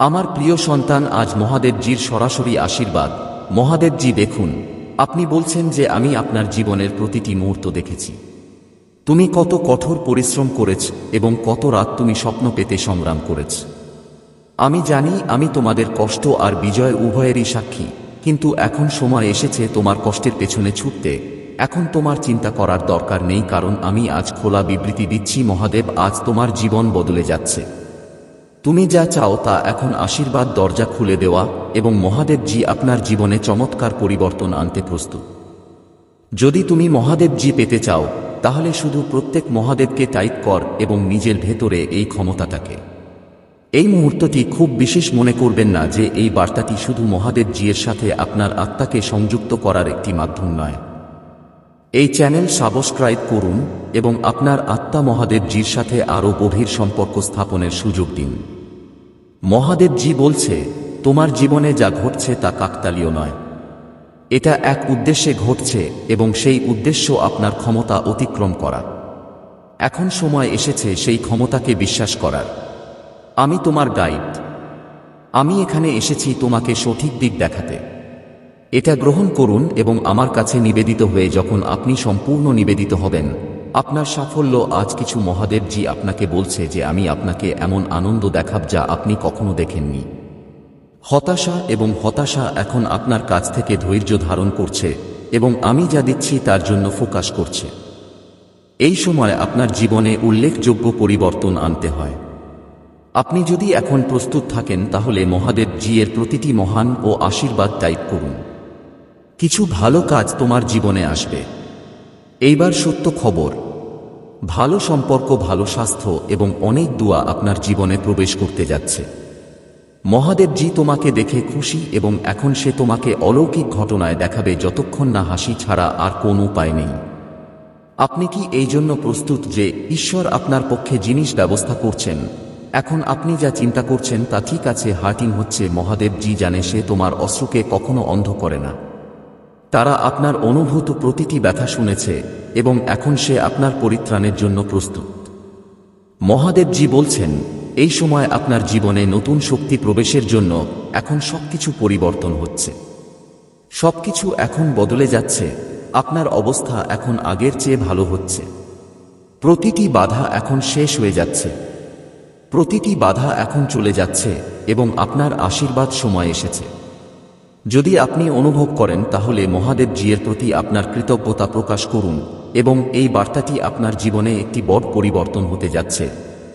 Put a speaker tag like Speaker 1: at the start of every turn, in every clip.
Speaker 1: আমার প্রিয় সন্তান, আজ মহাদেবজির সরাসরি আশীর্বাদ। মহাদেবজি, দেখুন, আপনি বলছেন যে আমি আপনার জীবনের প্রতিটি মুহূর্ত দেখেছি। তুমি কত কঠোর পরিশ্রম করেছ এবং কত রাত তুমি স্বপ্ন পেতে সংগ্রাম করেছ। আমি জানি আমি তোমাদের কষ্ট আর বিজয় উভয়েরই সাক্ষী, কিন্তু এখন সময় এসেছে তোমার কষ্টের পেছনে ছুটতে। এখন তোমার চিন্তা করার দরকার নেই, কারণ আমি আজ খোলা বিবৃতি দিচ্ছি, মহাদেব, আজ তোমার জীবন বদলে যাচ্ছে। তুমি যা চাও তা এখন আশীর্বাদ দরজা খুলে দেওয়া এবং মহাদেবজি আপনার জীবনে চমৎকার পরিবর্তন আনতে প্রস্তুত। যদি তুমি মহাদেবজি পেতে চাও, তাহলে শুধু প্রত্যেক মহাদেবকে টাইপ কর এবং নিজের ভেতরে এই ক্ষমতাটাকে। এই মুহূর্তটি খুব বিশেষ মনে করবেন না যে এই বার্তাটি শুধু মহাদেবজির সাথে আপনার আত্মাকে সংযুক্ত করার একটি মাধ্যম নয়। এই চ্যানেল সাবস্ক্রাইব করুন এবং আপনার আত্মা মহাদেবজির সাথে আরও গভীর সম্পর্ক স্থাপনের সুযোগ দিন। মহাদেবজি বলছে, তোমার জীবনে যা ঘটছে তা কাকতালীয় নয়। এটা এক উদ্দেশ্যে ঘটছে এবং সেই উদ্দেশ্য আপনার ক্ষমতা অতিক্রম করা। এখন সময় এসেছে সেই ক্ষমতাকে বিশ্বাস করার। আমি তোমার গাইড। আমি এখানে এসেছি তোমাকে সঠিক দিক দেখাতে। এটা গ্রহণ করুন এবং আমার কাছে নিবেদিত হয়ে যখন আপনি সম্পূর্ণ নিবেদিত হবেন। আপনার সাফল্য আজ কিছু মহাদেবজি আপনাকে বলছে যে আমি আপনাকে এমন আনন্দ দেখাব যা আপনি কখনো দেখেননি। হতাশা এবং হতাশা এখন আপনার কাছ থেকে ধৈর্য ধারণ করছে এবং আমি যা দিচ্ছি তার জন্য ফোকাস করছে। এই সময় আপনার জীবনে উল্লেখযোগ্য পরিবর্তন আনতে হয়। আপনি যদি এখন প্রস্তুত থাকেন তাহলে মহাদেব জি এর প্রতিটি মহান ও আশীর্বাদ টাইপ করুন। কিছু ভালো কাজ তোমার জীবনে আসবে। এইবার সত্য খবর। ভালো সম্পর্ক, ভালো স্বাস্থ্য এবং অনেক দোয়া আপনার জীবনে প্রবেশ করতে যাচ্ছে। মহাদেবজি তোমাকে দেখে খুশি এবং এখন সে তোমাকে অলৌকিক ঘটনায় দেখাবে যতক্ষণ না হাসি ছাড়া আর কোন উপায় নেই। আপনি কি এই জন্য প্রস্তুত যে ঈশ্বর আপনার পক্ষে জিনিস ব্যবস্থা করছেন? এখন আপনি যা চিন্তা করছেন তা ঠিক আছে হার্টিং হচ্ছে মহাদেবজি জানে সে তোমার অশ্রুকে কখনো অন্ধ করে না। তারা আপনার অনুভূত প্রতিটি ব্যথা শুনেছে এবং এখন সে আপনার পরিত্রাণের জন্য প্রস্তুত। মহাদেবজি বলছেন, এই সময় আপনার জীবনে নতুন শক্তি প্রবেশের জন্য এখন সবকিছু পরিবর্তন হচ্ছে। সবকিছু এখন বদলে যাচ্ছে, আপনার অবস্থা এখন আগের চেয়ে ভালো হচ্ছে। প্রতিটি বাধা এখন শেষ হয়ে যাচ্ছে। প্রতিটি বাধা এখন চলে যাচ্ছে এবং আপনার আশীর্বাদ সময় এসেছে। যদি আপনি অনুভব করেন, তাহলে মহাদেব জিয়ের প্রতি আপনার কৃতজ্ঞতা প্রকাশ করুন, এবং এই বার্তাটি আপনার জীবনে একটি বড় পরিবর্তন হতে যাচ্ছে,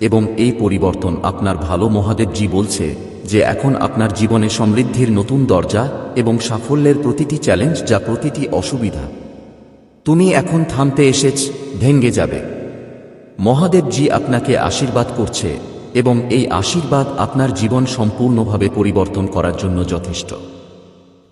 Speaker 1: এবং এই পরিবর্তন আপনার ভালো মহাদেবজি বলছে যে, এখন আপনার জীবনে সমৃদ্ধির নতুন দরজা এবং সাফল্যের প্রতিটি চ্যালেঞ্জ যা প্রতিটি অসুবিধা। তুমি এখন থামতে এসেছ ভেঙ্গে যাবে। মহাদেবজি আপনাকে আশীর্বাদ করছে, এবং এই আশীর্বাদ আপনার জীবন সম্পূর্ণভাবে পরিবর্তন করার জন্য যথেষ্ট।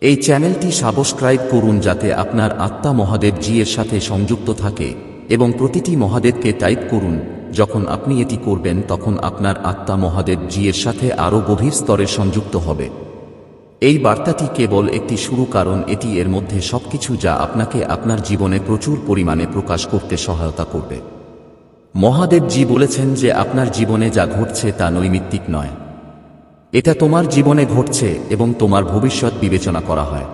Speaker 1: এই চ্যানেলটি সাবস্ক্রাইব করুন যাতে আপনার আত্মা মহাদেব জি এর সাথে সংযুক্ত থাকে এবং প্রতিটি মহাদেবকে টাইপ করুন। যখন আপনি এটি করবেন, তখন আপনার আত্মা মহাদেব জি এর সাথে আরও গভীর স্তরে সংযুক্ত হবে। এই বার্তাটি কেবল একটি শুরু, কারণ এটি এর মধ্যে সবকিছু যা আপনাকে আপনার জীবনে প্রচুর পরিমাণে প্রকাশ করতে সহায়তা করবে। মহাদেব জি বলেছেন যে আপনার জীবনে যা ঘটছে তা নৈমিত্তিক নয়। এটা তোমার জীবনে ঘটছে এবং তোমার ভবিষ্যৎ বিবেচনা করা হয়।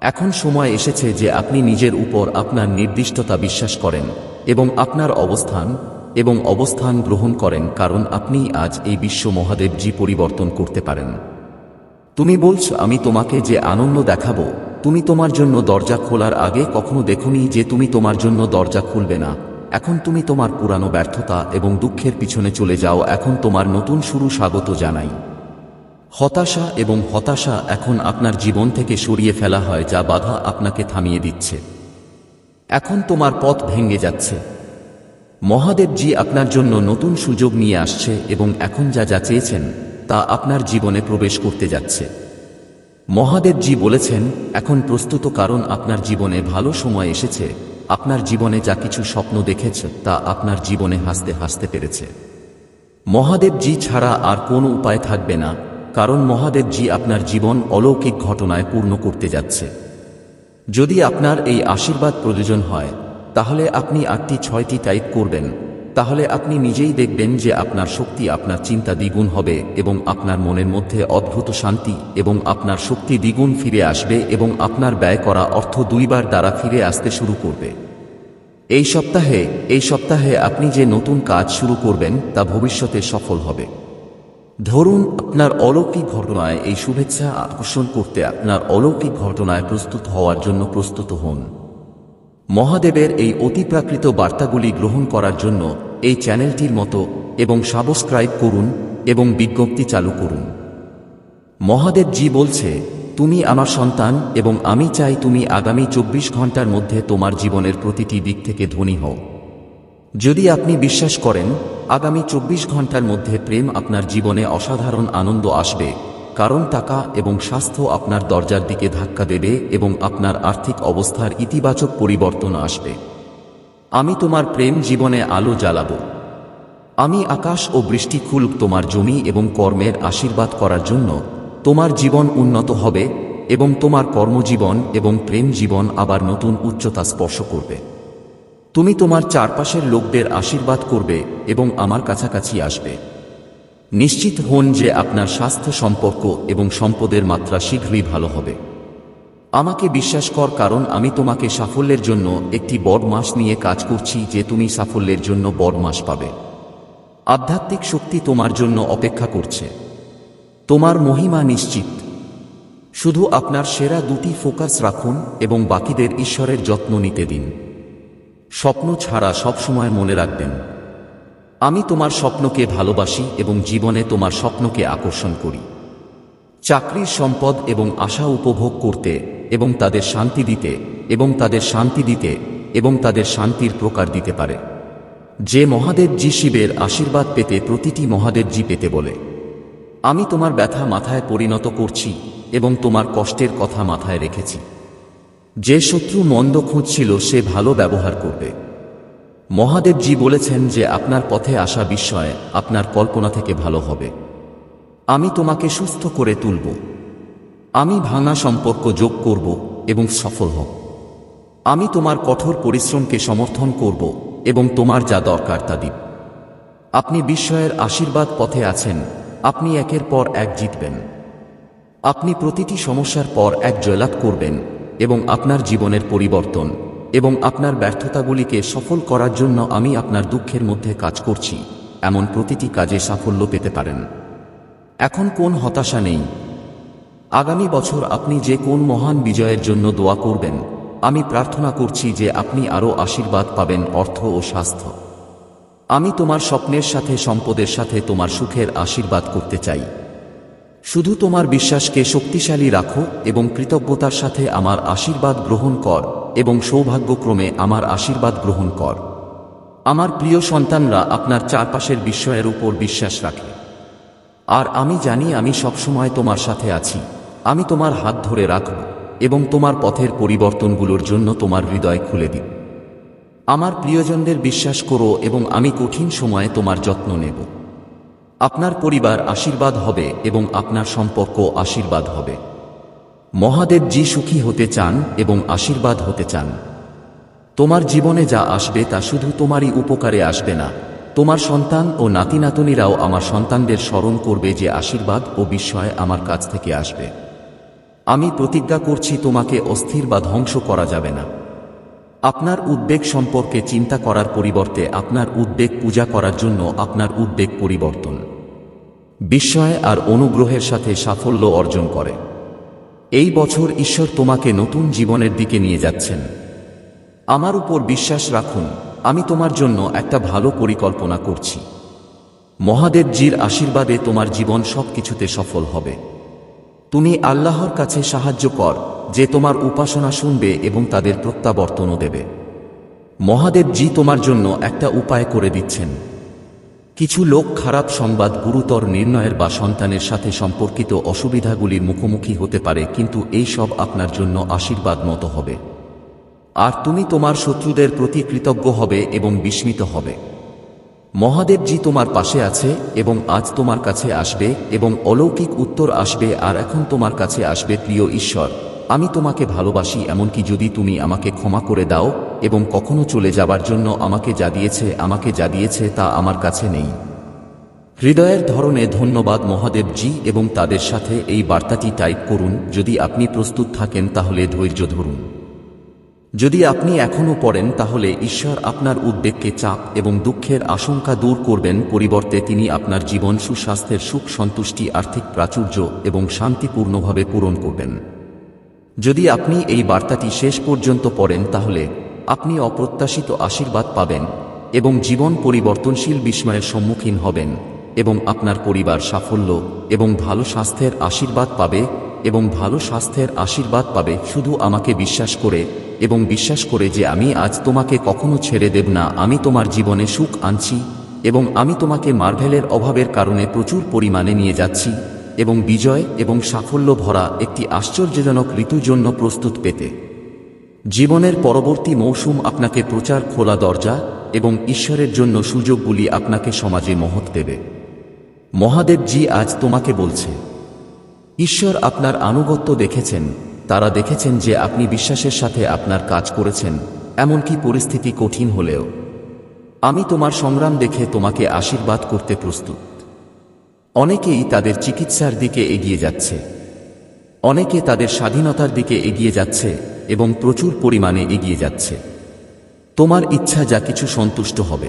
Speaker 1: এখন সময় এসেছে যে আপনি নিজের উপর আপনার নির্দিষ্টতা বিশ্বাস করেন এবং আপনার অবস্থান এবং অবস্থান গ্রহণ করেন কারণ আপনি আজ এই বিশ্ব মহাদেবজি পরিবর্তন করতে পারেন। তুমি বলছ, আমি তোমাকে যে আনন্দ দেখাবো, তুমি তোমার জন্য দরজা খোলার আগে কখনো দেখনি যে তুমি তোমার জন্য দরজা খুলবে না। এখন তুমি তোমার পুরানো ব্যর্থতা এবং দুঃখের পিছনে চলে যাও। এখন তোমার নতুন শুরু স্বাগত জানাই। হতাশা এবং হতাশা এখন আপনার জীবন থেকে সরিয়ে ফেলা হয়, যা বাধা আপনাকে থামিয়ে দিচ্ছে। এখন তোমার পথ ভেঙে যাচ্ছে। মহাদেবজি আপনার জন্য নতুন সুযোগ নিয়ে আসছে এবং এখন যা যা চেয়েছেন, তা আপনার জীবনে প্রবেশ করতে যাচ্ছে। মহাদেবজি বলেছেন, এখন প্রস্তুত কারণ আপনার জীবনে ভালো সময় এসেছে, আপনার জীবনে যা কিছু স্বপ্ন দেখেছে, তা আপনার জীবনে হাসতে হাসতে পেরেছে। মহাদেবজি ছাড়া আর কোনো উপায় থাকবে না। কারণ মহাদেবজি আপনার জীবন অলৌকিক ঘটনায় পূর্ণ করতে যাচ্ছে। যদি আপনার এই আশীর্বাদ প্রয়োজন হয়, তাহলে আপনি আটটি ছয়টি টাইপ করবেন। তাহলে আপনি নিজেই দেখবেন যে আপনার শক্তি আপনার চিন্তা দ্বিগুণ হবে এবং আপনার মনের মধ্যে অদ্ভুত শান্তি এবং আপনার শক্তি দ্বিগুণ ফিরে আসবে এবং আপনার ব্যয় করা অর্থ দুইবার দ্বারা ফিরে আসতে শুরু করবে। এই সপ্তাহে এই সপ্তাহে আপনি যে নতুন কাজ শুরু করবেন, তা ভবিষ্যতে সফল হবে। ধরুন আপনার অলৌকিক ঘটনায় এই শুভেচ্ছা আকর্ষণ করতে আপনার অলৌকিক ঘটনায় প্রস্তুত হওয়ার জন্য প্রস্তুত হন। মহাদেবের এই অতিপ্রাকৃত বার্তাগুলি গ্রহণ করার জন্য এই চ্যানেলটির মতো এবং সাবস্ক্রাইব করুন এবং বিজ্ঞপ্তি চালু করুন। মহাদেব জি বলছে, তুমি আমার সন্তান এবং আমি চাই তুমি আগামী চব্বিশ ঘণ্টার মধ্যে তোমার জীবনের প্রতিটি দিক থেকে ধনী হও। যদি আপনি বিশ্বাস করেন আগামী চব্বিশ ঘণ্টার মধ্যে প্রেম আপনার জীবনে অসাধারণ আনন্দ আসবে, কারণ টাকা এবং স্বাস্থ্য আপনার দরজার দিকে ধাক্কা দেবে এবং আপনার আর্থিক অবস্থার ইতিবাচক পরিবর্তন আসবে। আমি তোমার প্রেম জীবনে আলো জ্বালাবো। আমি আকাশ ও বৃষ্টি খুলুক তোমার জমি এবং কর্মের আশীর্বাদ করার জন্য তোমার জীবন উন্নত হবে এবং তোমার কর্মজীবন এবং প্রেম জীবন আবার নতুন উচ্চতা স্পর্শ করবে। তুমি তোমার চারপাশের লোকদের আশীর্বাদ করবে এবং আমার কাছাকাছি আসবে। নিশ্চিত হন যে আপনার স্বাস্থ্য সম্পর্ক এবং সম্পদের মাত্রা শীঘ্রই ভালো হবে। আমাকে বিশ্বাস কর, কারণ আমি তোমাকে সাফল্যের জন্য একটি বড় মাস নিয়ে কাজ করছি যে তুমি সাফল্যের জন্য বড় মাস পাবে। আধ্যাত্মিক শক্তি তোমার জন্য অপেক্ষা করছে। তোমার মহিমা নিশ্চিত। শুধু আপনার সেরা দুটি ফোকাস রাখুন এবং বাকিদের ঈশ্বরের যত্ন নিতে দিন। স্বপ্ন ছাড়া সবসময় মনে রাখবেন। আমি তোমার স্বপ্নকে ভালোবাসি এবং জীবনে তোমার স্বপ্নকে আকর্ষণ করি। চাকরির সম্পদ এবং আশা উপভোগ করতে এবং তাদের শান্তি দিতে এবং তাদের শান্তি দিতে এবং তাদের শান্তির প্রকার দিতে পারে। যে মহাদেব জি শিবের আশীর্বাদ পেতে প্রতিটি মহাদেব জি পেতে বলে। আমি তোমার ব্যথা মাথায় পরিণত করছি এবং তোমার কষ্টের কথা মাথায় রেখেছি। যে শত্রু মন্দ খুঁজছিল সে ভালো ব্যবহার করবে। মহাদেবজি বলেছেন যে আপনার পথে আসা বিস্ময় আপনার কল্পনা থেকে ভালো হবে। আমি তোমাকে সুস্থ করে তুলব। আমি ভাঙা সম্পর্ক যোগ করব এবং সফল হব। আমি তোমার কঠোর পরিশ্রমকে সমর্থন করব এবং তোমার যা দরকার তা দিব। আপনি বিস্ময়ের আশীর্বাদ পথে আছেন, আপনি একের পর এক জিতবেন। আপনি প্রতিটি সমস্যার পর এক জয়লাভ করবেন এবং আপনার জীবনের পরিবর্তন এবং আপনার ব্যর্থতাগুলিকে সফল করার জন্য আমি আপনার দুঃখের মধ্যে কাজ করছি, এমন প্রতিটি কাজে সাফল্য পেতে পারেন। এখন কোন হতাশা নেই? আগামী বছর আপনি যে কোন মহান বিজয়ের জন্য দোয়া করবেন, আমি প্রার্থনা করছি যে আপনি আরও আশীর্বাদ পাবেন অর্থ ও স্বাস্থ্য। আমি তোমার স্বপ্নের সাথে, সম্পদের সাথে তোমার সুখের আশীর্বাদ করতে চাই। শুধু তোমার বিশ্বাসকে শক্তিশালী রাখো এবং কৃতজ্ঞতার সাথে আমার আশীর্বাদ গ্রহণ কর এবং সৌভাগ্যক্রমে আমার আশীর্বাদ গ্রহণ কর। আমার প্রিয় সন্তানরা আপনার চারপাশের বিস্ময়ের উপর বিশ্বাস রাখে। আর আমি জানি আমি সবসময় তোমার সাথে আছি। আমি তোমার হাত ধরে রাখব এবং তোমার পথের পরিবর্তনগুলোর জন্য তোমার হৃদয় খুলে দিই আমার প্রিয়জনদের বিশ্বাস করো এবং আমি কঠিন সময়ে তোমার যত্ন নেব। আপনার পরিবার আশীর্বাদ হবে এবং আপনার সম্পর্ক আশীর্বাদ হবে। মহাদেব জি সুখী হতে চান এবং আশীর্বাদ হতে চান। তোমার জীবনে যা আসবে তা শুধু তোমারই উপকারে আসবে না। তোমার সন্তান ও নাতি নাতনিরাও আমার সন্তানদের স্মরণ করবে যে আশীর্বাদ ও বিস্ময় আমার কাছ থেকে আসবে। আমি প্রতিজ্ঞা করছি তোমাকে অস্থির বা ধ্বংস করা যাবে না। আপনার উদ্বেগ সম্পর্কে চিন্তা করার পরিবর্তে আপনার উদ্বেগ পূজা করার জন্য আপনার উদ্বেগ পরিবর্তন। বিস্ময় আর অনুগ্রহের সাথে সাফল্য অর্জন করে। এই বছর ঈশ্বর তোমাকে নতুন জীবনের দিকে নিয়ে যাচ্ছেন। আমার উপর বিশ্বাস রাখুন, আমি তোমার জন্য একটা ভালো পরিকল্পনা করছি। মহাদেবজির আশীর্বাদে তোমার জীবন সব কিছুতে সফল হবে। তুমি আল্লাহর কাছে সাহায্য কর, যে তোমার উপাসনা শুনবে এবং তাদের প্রত্যাবর্তনও দেবে। মহাদেবজি তোমার জন্য একটা উপায় করে দিচ্ছেন। কিছু লোক খারাপ সংবাদ গুরুতর নির্ণয়ের বা সন্তানের সাথে সম্পর্কিত অসুবিধাগুলির মুখোমুখি হতে পারে, কিন্তু এই সব আপনার জন্য আশীর্বাদ মতো হবে। আর তুমি তোমার শত্রুদের প্রতি কৃতজ্ঞ হবে এবং বিস্মিত হবে। মহাদেবজি তোমার পাশে আছে এবং আজ তোমার কাছে আসবে এবং অলৌকিক উত্তর আসবে আর এখন তোমার কাছে আসবে, প্রিয় ঈশ্বর। আমি তোমাকে ভালোবাসি এমনকি যদি তুমি আমাকে ক্ষমা করে দাও এবং কখনো চলে যাবার জন্য আমাকে যা দিয়েছে, আমাকে যা দিয়েছে তা আমার কাছে নেই। হৃদয়ের ধরনে ধন্যবাদ মহাদেব জি এবং তাদের সাথে এই বার্তাটি টাইপ করুন, যদি আপনি প্রস্তুত থাকেন তাহলে ধৈর্য ধরুন। যদি আপনি এখনও পড়েন তাহলে ঈশ্বর আপনার উদ্বেগকে চাপ এবং দুঃখের আশঙ্কা দূর করবেন, পরিবর্তে তিনি আপনার জীবন সুস্বাস্থ্যের সুখ, সন্তুষ্টি, আর্থিক প্রাচুর্য এবং শান্তিপূর্ণভাবে পূরণ করবেন। যদি আপনি এই বার্তাটি শেষ পর্যন্ত পড়েন তাহলে আপনি অপ্রত্যাশিত আশীর্বাদ পাবেন এবং জীবন পরিবর্তনশীল বিস্ময়ের সম্মুখীন হবেন এবং আপনার পরিবার সাফল্য এবং ভালো স্বাস্থ্যের আশীর্বাদ পাবে এবং ভালো স্বাস্থ্যের আশীর্বাদ পাবে। শুধু আমাকে বিশ্বাস করে এবং বিশ্বাস করে যে আমি আজ তোমাকে কখনো ছেড়ে দেব না। আমি তোমার জীবনে সুখ আনছি এবং আমি তোমাকে মার্ভেলের অভাবের কারণে প্রচুর পরিমাণে নিয়ে যাচ্ছি এবং বিজয় এবং সাফল্য ভরা একটি আশ্চর্যজনক ঋতুর জন্য প্রস্তুত পেতে। জীবনের পরবর্তী মৌসুম আপনাকে প্রচার খোলা দরজা এবং ঈশ্বরের জন্য সুযোগগুলি আপনাকে সমাজে মহৎ দেবে। মহাদেবজি আজ তোমাকে বলছে, ঈশ্বর আপনার আনুগত্য দেখেছেন, তারা দেখেছেন যে আপনি বিশ্বাসের সাথে আপনার কাজ করেছেন, এমনকি পরিস্থিতি কঠিন হলেও। আমি তোমার সংগ্রাম দেখে তোমাকে আশীর্বাদ করতে প্রস্তুত। অনেকেই তাদের চিকিৎসার দিকে এগিয়ে যাচ্ছে। অনেকে তাদের স্বাধীনতার দিকে এগিয়ে যাচ্ছে এবং প্রচুর পরিমাণে এগিয়ে যাচ্ছে। তোমার ইচ্ছা যা কিছু সন্তুষ্ট হবে।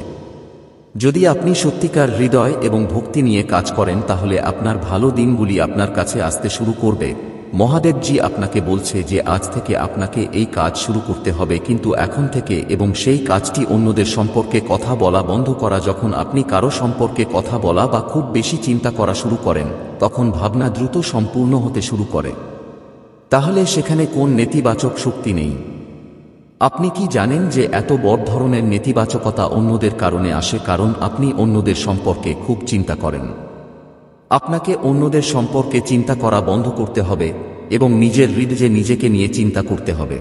Speaker 1: যদি আপনি সত্যিকার হৃদয় এবং ভক্তি নিয়ে কাজ করেন, তাহলে আপনার ভালো দিনগুলি আপনার কাছে আসতে শুরু করবে। মহাদেবজি আপনাকে বলছে যে আজ থেকে আপনাকে এই কাজ শুরু করতে হবে, কিন্তু এখন থেকে এবং সেই কাজটি অন্যদের সম্পর্কে কথা বলা বন্ধ করা যখন আপনি কারও সম্পর্কে কথা বলা বা খুব বেশি চিন্তা করা শুরু করেন, তখন ভাবনা দ্রুত সম্পূর্ণ হতে শুরু করে। তাহলে সেখানে কোন নেতিবাচক শক্তি নেই? আপনি কি জানেন যে এত বড় ধরনের নেতিবাচকতা অন্যদের কারণে আসে, কারণ আপনি অন্যদের সম্পর্কে খুব চিন্তা করেন? আপনাকে অন্যদের সম্পর্কে চিন্তা করা বন্ধ করতে হবে এবং নিজের হৃদয়ে নিজেকে নিয়ে চিন্তা করতে হবে।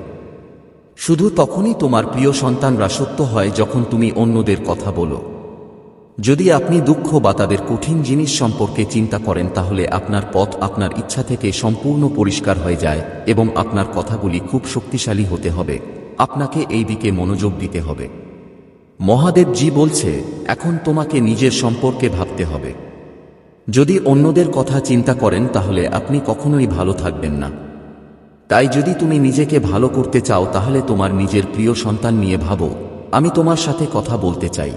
Speaker 1: শুধু তখনই তোমার প্রিয় সন্তানরা সত্য হয় যখন তুমি অন্যদের কথা বলো। যদি আপনি দুঃখ বা তাদের কঠিন জিনিস সম্পর্কে চিন্তা করেন তাহলে আপনার পথ আপনার ইচ্ছা থেকে সম্পূর্ণ পরিষ্কার হয়ে যায় এবং আপনার কথাগুলি খুব শক্তিশালী হতে হবে। আপনাকে এই দিকে মনোযোগ দিতে হবে। মহাদেবজি বলছে, এখন তোমাকে নিজের সম্পর্কে ভাবতে হবে। যদি অন্যদের কথা চিন্তা করেন, তাহলে আপনি কখনোই ভালো থাকবেন না। তাই যদি তুমি নিজেকে ভালো করতে চাও, তাহলে তোমার নিজের প্রিয় সন্তান নিয়ে ভাবো, আমি তোমার সাথে কথা বলতে চাই।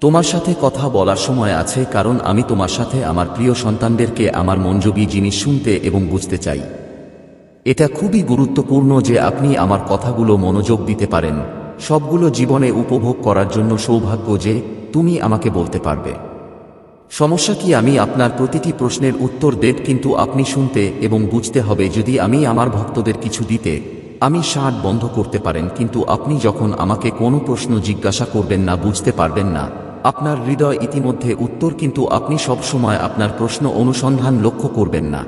Speaker 1: তোমার সাথে কথা বলার সময় আছে, কারণ আমি তোমার সাথে আমার প্রিয় সন্তানদেরকে আমার মনযোগী জিনিস শুনতে এবং বুঝতে চাই। এটা খুবই গুরুত্বপূর্ণ যে আপনি আমার কথাগুলো মনোযোগ দিতে পারেন। সবগুলো জীবনে উপভোগ করার জন্য সৌভাগ্য যে, তুমি আমাকে বলতে পারবে। সমস্যা কি আমি আপনার প্রতিটি প্রশ্নের উত্তর দেব কিন্তু আপনি শুনতে এবং বুঝতে হবে যদি আমি আমার ভক্তদের কিছু দিতে, আমি ষাট বন্ধ করতে পারেন কিন্তু আপনি যখন আমাকে কোনো প্রশ্ন জিজ্ঞাসা করবেন না বুঝতে পারবেন না, আপনার হৃদয় ইতিমধ্যে উত্তর কিন্তু আপনি সব সময় আপনার প্রশ্ন অনুসন্ধান লক্ষ্য করবেন না।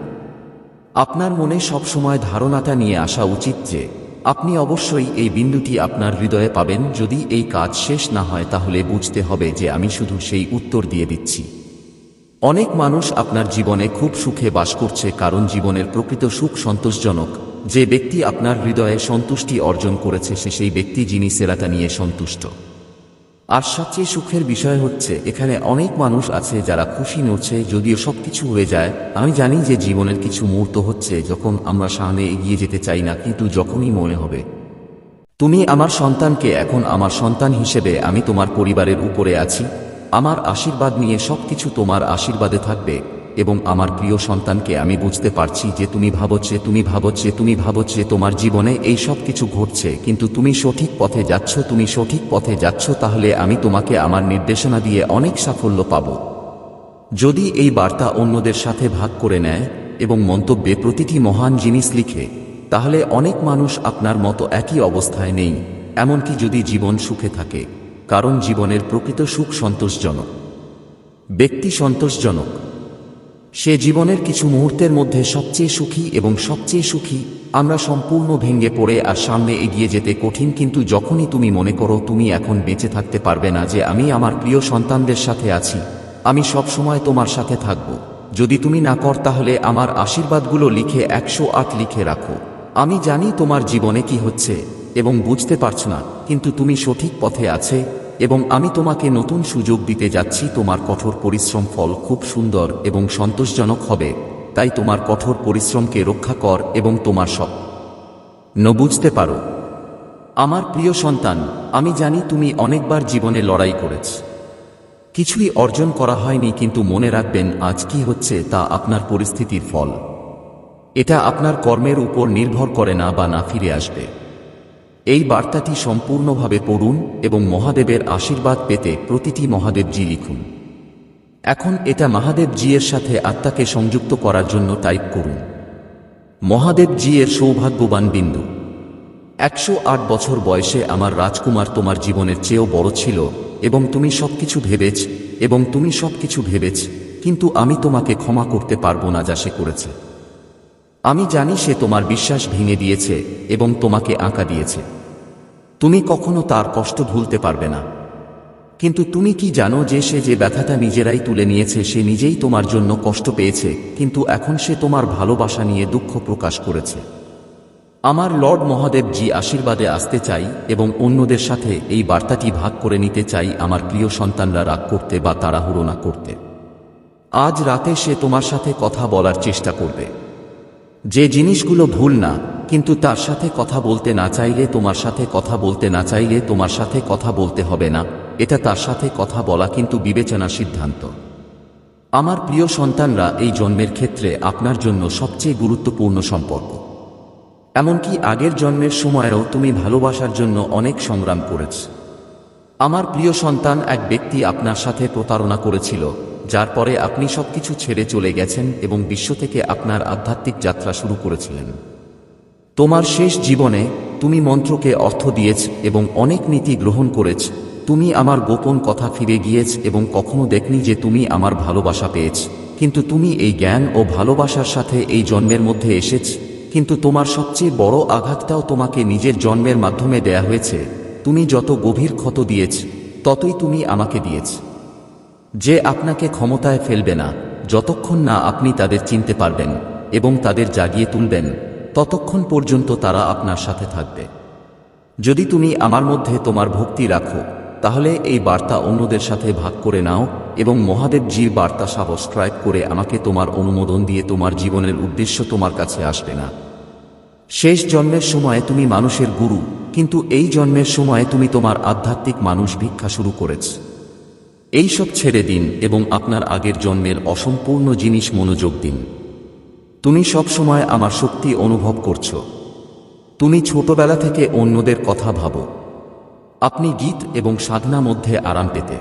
Speaker 1: আপনার মনে সব সময় ধারণাটা নিয়ে আসা উচিত যে, আপনি অবশ্যই এই বিন্দুটি আপনার হৃদয়ে পাবেন যদি এই কাজ শেষ না হয় তাহলে বুঝতে হবে যে আমি শুধু সেই উত্তর দিয়ে দিচ্ছি। অনেক মানুষ আপনার জীবনে খুব সুখে বাস করছে কারণ জীবনের প্রকৃত সুখ সন্তোষজনক। যে ব্যক্তি আপনার হৃদয়ে সন্তুষ্টি অর্জন করেছে সে সেই ব্যক্তি যিনি সেরাটা নিয়ে সন্তুষ্ট। আর সবচেয়ে সুখের বিষয় হচ্ছে, এখানে অনেক মানুষ আছে যারা খুশি নড়ছে, যদিও সবকিছু হয়ে যায়। আমি জানি যে জীবনের কিছু মুহূর্ত হচ্ছে যখন আমরা সামনে এগিয়ে যেতে চাই না, কিন্তু যখনই মনে হবে, তুমি আমার সন্তানকে এখন আমার সন্তান হিসেবে আমি তোমার পরিবারের উপরে আছি। আমার আশীর্বাদ নিয়ে সবকিছু তোমার আশীর্বাদে থাকবে, এবং আমার প্রিয় সন্তানকে আমি বুঝতে পারছি যে তুমি ভাবছে তুমি ভাবছে তুমি ভাবছে তোমার জীবনে এই সব কিছু ঘটছে, কিন্তু তুমি সঠিক পথে যাচ্ছ, তুমি সঠিক পথে যাচ্ছ, তাহলে আমি তোমাকে আমার নির্দেশনা দিয়ে অনেক সাফল্য পাব। যদি এই বার্তা অন্যদের সাথে ভাগ করে নেয়, এবং মন্তব্যে প্রতিটি মহান জিনিস লিখে, তাহলে অনেক মানুষ আপনার মতো একই অবস্থায় নেই, এমনকি যদি জীবন সুখে থাকে। কারণ জীবনের প্রকৃত সুখ সন্তোষজনক। ব্যক্তি সন্তোষজনক। সে জীবনের কিছু মুহূর্তের মধ্যে সবচেয়ে সুখী এবং সবচেয়ে সুখী আমরা সম্পূর্ণ ভেঙে পড়ে আর সামনে এগিয়ে যেতে কঠিন, কিন্তু যখনই তুমি মনে করো তুমি এখন বেঁচে থাকতে পারবে না যে আমি আমার প্রিয় সন্তানদের সাথে আছি, আমি সব সময় তোমার সাথে থাকব। যদি তুমি না কর তাহলে আমার আশীর্বাদগুলো লিখে একশো আট লিখে রাখো। আমি জানি তোমার জীবনে কি হচ্ছে এবং বুঝতে পারছ না, কিন্তু তুমি সঠিক পথে আছে এবং আমি তোমাকে নতুন সুযোগ দিতে যাচ্ছি, তোমার কঠোর পরিশ্রম ফল খুব সুন্দর এবং সন্তোষজনক হবে, তাই তোমার কঠোর পরিশ্রমকে রক্ষা কর এবং তোমার সব। ন, বুঝতে পারো। আমার প্রিয় সন্তান, আমি জানি তুমি অনেকবার জীবনে লড়াই করেছ। কিছুই অর্জন করা হয়নি, কিন্তু মনে রাখবেন আজ কি হচ্ছে তা আপনার পরিস্থিতির ফল। এটা আপনার কর্মের উপর নির্ভর করে না বা না ফিরে আসবে। এই বার্তাটি সম্পূর্ণভাবে পড়ুন এবং মহাদেবের আশীর্বাদ পেতে প্রতিটি মহাদেবজি লিখুন। এখন এটা মহাদেবজি এর সাথে আত্মাকে সংযুক্ত করার জন্য টাইপ করুন। মহাদেবজি এর সৌভাগ্যবান বিন্দু। একশো আট বছর বয়সে আমার রাজকুমার তোমার জীবনের চেয়েও বড় ছিল এবং তুমি সবকিছু ভেবেছ এবং তুমি সবকিছু ভেবেছ, কিন্তু আমি তোমাকে ক্ষমা করতে পারব না যা সে করেছে। আমি জানি সে তোমার বিশ্বাস ভেঙে দিয়েছে এবং তোমাকে আঁকা দিয়েছে। তুমি কখনো তার কষ্ট ভুলতে পারবে না। কিন্তু তুমি কি জানো যে সে যে ব্যথাটা নিজেরাই তুলে নিয়েছে, সে নিজেই তোমার জন্য কষ্ট পেয়েছে, কিন্তু এখন সে তোমার ভালোবাসা নিয়ে দুঃখ প্রকাশ করেছে। আমার লর্ড মহাদেব জি আশীর্বাদে আসতে চাই এবং অন্যদের সাথে এই বার্তাটি ভাগ করে নিতে চাই আমার প্রিয় সন্তানরা রাগ করতে বা তাড়াহুড়ো না করতে। আজ রাতে সে তোমার সাথে কথা বলার চেষ্টা করবে। যে জিনিসগুলো ভুল না, কিন্তু তার সাথে কথা বলতে না চাইলে তোমার সাথে কথা বলতে না চাইলে তোমার সাথে কথা বলতে হবে না। এটা তার সাথে কথা বলা কিন্তু বিবেচনা সিদ্ধান্ত। আমার প্রিয় সন্তানরা, এই জন্মের ক্ষেত্রে আপনার জন্য সবচেয়ে গুরুত্বপূর্ণ সম্পর্ক। এমনকি আগের জন্মের সময়েও তুমি ভালোবাসার জন্য অনেক সংগ্রাম করেছ। আমার প্রিয় সন্তান এক ব্যক্তি আপনার সাথে প্রতারণা করেছিল। যার পরে আপনি সবকিছু ছেড়ে চলে গেছেন এবং বিশ্ব থেকে আপনার আধ্যাত্মিক যাত্রা শুরু করেছিলেন। তোমার শেষ জীবনে তুমি মন্ত্রকে অর্থ দিয়েছ এবং অনেক নীতি গ্রহণ করেছ। তুমি আমার গোপন কথা ফিরে গিয়েছ এবং কখনো দেখনি যে তুমি আমার ভালোবাসা পেয়েছ। কিন্তু তুমি এই জ্ঞান ও ভালোবাসার সাথে এই জন্মের মধ্যে এসেছ। কিন্তু তোমার সবচেয়ে বড় আঘাতটাও তোমাকে নিজের জন্মের মাধ্যমে দেয়া হয়েছে। তুমি যত গভীর ক্ষত দিয়েছ, ততই তুমি আমাকে দিয়েছ। যে আপনাকে ক্ষমতায় ফেলবে না, যতক্ষণ না আপনি তাদের চিনতে পারবেন এবং তাদের জাগিয়ে তুলবেন, ততক্ষণ পর্যন্ত তারা আপনার সাথে থাকবে। যদি তুমি আমার মধ্যে তোমার ভক্তি রাখো, তাহলে এই বার্তা অন্যদের সাথে ভাগ করে নাও এবং মহাদেবজির বার্তা সাবস্ক্রাইব করে আমাকে তোমার অনুমোদন দিয়ে তোমার জীবনের উদ্দেশ্য তোমার কাছে আসবে না। শেষ জন্মের সময় তুমি মানুষের গুরু, কিন্তু এই জন্মের সময় তুমি তোমার আধ্যাত্মিক মানুষ ভিক্ষা শুরু করেছ। এইসব ছেড়ে দিন এবং আপনার আগের জন্মের অসম্পূর্ণ জিনিস মনোযোগ দিন। তুমি সবসময় আমার শক্তি অনুভব করছ। তুমি ছোটবেলা থেকে অন্যদের কথা ভাবো। আপনি গীত এবং সাধনা মধ্যে আরাম পেতে।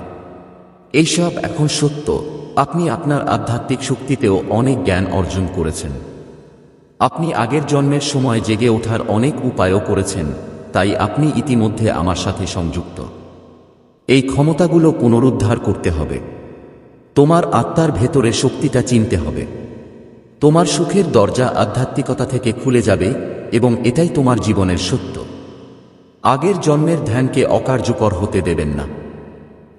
Speaker 1: এইসব এখন সত্য। আপনি আপনার আধ্যাত্মিক শক্তিতেও অনেক জ্ঞান অর্জন করেছেন। আপনি আগের জন্মের সময় জেগে ওঠার অনেক উপায়ও করেছেন, তাই আপনি ইতিমধ্যে আমার সাথে সংযুক্ত। এই ক্ষমতাগুলো পুনরুদ্ধার করতে হবে। তোমার আত্মার ভেতরে শক্তিটা চিনতে হবে। তোমার সুখের দরজা আধ্যাত্মিকতা থেকে খুলে যাবে এবং এটাই তোমার জীবনের সত্য। আগের জন্মের ধ্যানকে অকার্যকর হতে দেবেন না।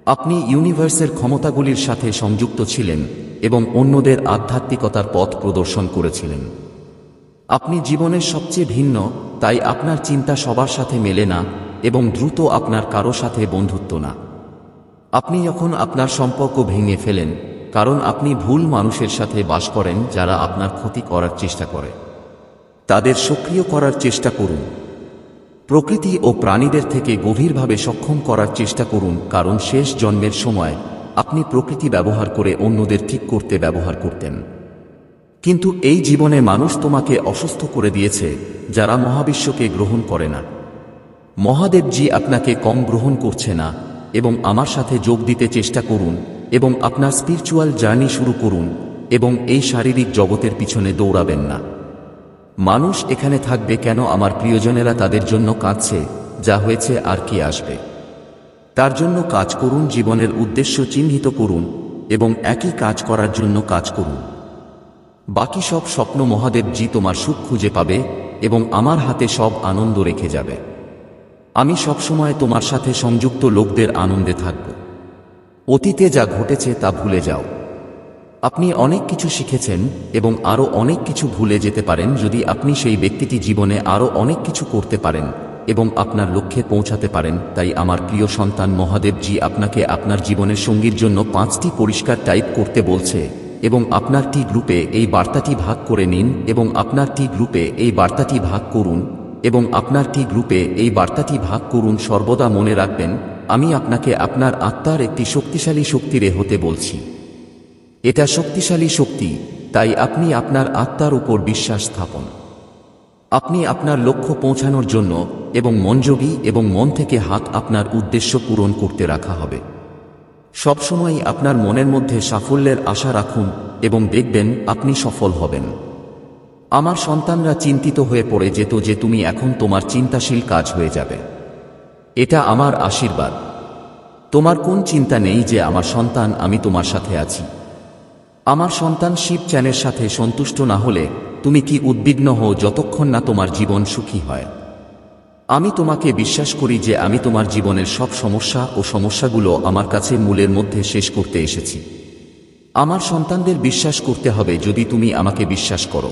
Speaker 1: আপনি ইউনিভার্সের ক্ষমতাগুলির সাথে সংযুক্ত ছিলেন এবং অন্যদের আধ্যাত্মিকতার পথ প্রদর্শন করেছিলেন। আপনি জীবনের সবচেয়ে ভিন্ন, তাই আপনার চিন্তা সবার সাথে মেলে না এবং দ্রুত আপনার কারও সাথে বন্ধুত্ব না। আপনি যখন আপনার সম্পর্ক ভেঙে ফেলেন, কারণ আপনি ভুল মানুষের সাথে বাস করেন যারা আপনার ক্ষতি করার চেষ্টা করে। তাদের সক্রিয় করার চেষ্টা করুন। প্রকৃতি ও প্রাণীদের থেকে গভীরভাবে সক্ষম করার চেষ্টা করুন, কারণ শেষ জন্মের সময় আপনি প্রকৃতি ব্যবহার করে অন্যদের ঠিক করতে ব্যবহার করতেন। কিন্তু এই জীবনে মানুষ তোমাকে অসুস্থ করে দিয়েছে, যারা মহাবিশ্বকে গ্রহণ করে না। মহাদেবজি আপনাকে কম গ্রহণ করছে না, এবং আমার সাথে যোগ দিতে চেষ্টা করুন, এবং আপনার স্পিরিচুয়াল জার্নি শুরু করুন, এবং এই শারীরিক জগতের পিছনে দৌড়াবেন না। মানুষ এখানে থাকবে কেন আমার প্রিয়জনেরা তাদের জন্য কাঁদছে, যা হয়েছে আর কি আসবে। তার জন্য কাজ করুন, জীবনের উদ্দেশ্য চিহ্নিত করুন, এবং একই কাজ করার জন্য কাজ করুন। বাকি সব স্বপ্ন মহাদেবজি তোমার সুখ খুঁজে পাবে, এবং আমার হাতে সব আনন্দ রেখে যাবে। আমি সবসময় তোমার সাথে সংযুক্ত লোকদের আনন্দে থাকব। অতীতে যা ঘটেছে তা ভুলে যাও। আপনি অনেক কিছু শিখেছেন এবং আরও অনেক কিছু ভুলে যেতে পারেন যদি আপনি সেই ব্যক্তিটি জীবনে আরও অনেক কিছু করতে পারেন এবং আপনার লক্ষ্যে পৌঁছাতে পারেন। তাই আমার প্রিয় সন্তান মহাদেবজি আপনাকে আপনার জীবনের সঙ্গীর জন্য পাঁচটি পরিষ্কার টাইপ করতে বলছে এবং আপনার টি গ্রুপে এই বার্তাটি ভাগ করে নিন এবং আপনার টি গ্রুপে এই বার্তাটি ভাগ করুন। এবং আপনার টি গ্রুপে এই বার্তাটি ভাগ করুন সর্বদা মনে রাখবেন, আমি আপনাকে আপনার আত্মার একটি শক্তিশালী শক্তিরে হতে বলছি। এটা শক্তিশালী শক্তি, তাই আপনি আপনার আত্মার উপর বিশ্বাস স্থাপন। আপনি আপনার লক্ষ্য পৌঁছানোর জন্য এবং মনযোগী এবং মন থেকে হাত আপনার উদ্দেশ্য পূরণ করতে রাখা হবে। সবসময় আপনার মনের মধ্যে সাফল্যের আশা রাখুন এবং দেখবেন আপনি সফল হবেন। আমার সন্তানরা চিন্তিত হয়ে পড়ে যেত যে তুমি এখন তোমার চিন্তাশীল কাজ হয়ে যাবে। এটা আমার আশীর্বাদ। তোমার কোন চিন্তা নেই যে আমার সন্তান, আমি তোমার সাথে আছি। আমার সন্তান শিব চ্যানের সাথে সন্তুষ্ট না হলে তুমি কি উদ্বিগ্ন হও যতক্ষণ না তোমার জীবন সুখী হয়। আমি তোমাকে বিশ্বাস করি যে আমি তোমার জীবনের সব সমস্যা ও সমস্যাগুলো আমার কাছে মূলের মধ্যে শেষ করতে এসেছি। আমার সন্তানদের বিশ্বাস করতে হবে যদি তুমি আমাকে বিশ্বাস করো।